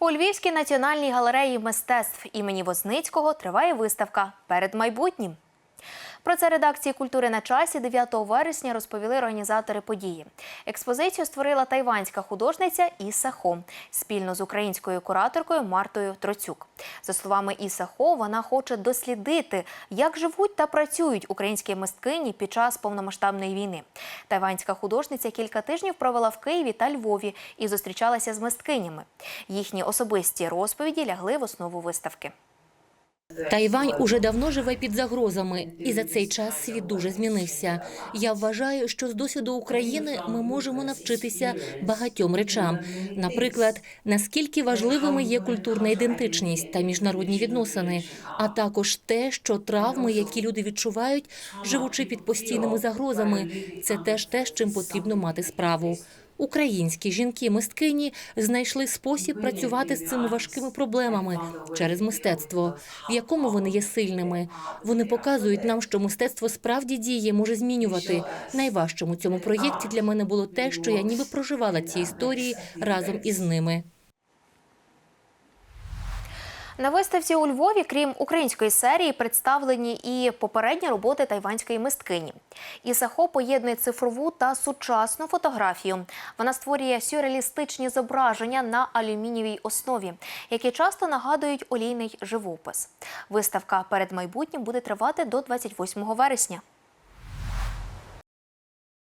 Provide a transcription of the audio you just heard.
У Львівській національній галереї мистецтв імені Возницького триває виставка перед майбутнім. Про це редакції культури на часі 9 вересня розповіли організатори події. Експозицію створила тайванська художниця Іса Хо спільно з українською кураторкою Мартою Троцюк. За словами Іса Хо, вона хоче дослідити, як живуть та працюють українські мисткині під час повномасштабної війни. Тайванська художниця кілька тижнів провела в Києві та Львові і зустрічалася з мисткинями. Їхні особисті розповіді лягли в основу виставки. Тайвань уже давно живе під загрозами, і за цей час світ дуже змінився. Я вважаю, що з досвіду України ми можемо навчитися багатьом речам. Наприклад, наскільки важливими є культурна ідентичність та міжнародні відносини, а також те, що травми, які люди відчувають, живучи під постійними загрозами, це теж те, з чим потрібно мати справу. Українські жінки-мисткині знайшли спосіб працювати з цими важкими проблемами через мистецтво, в якому вони є сильними. Вони показують нам, що мистецтво справді діє, може змінювати. Найважчим у цьому проєкті для мене було те, що я ніби проживала ці історії разом із ними. На виставці у Львові, крім української серії, представлені і попередні роботи тайванської мисткині. Ісахо поєднує цифрову та сучасну фотографію. Вона створює сюрреалістичні зображення на алюмінієвій основі, які часто нагадують олійний живопис. Виставка перед майбутнім буде тривати до 28 вересня.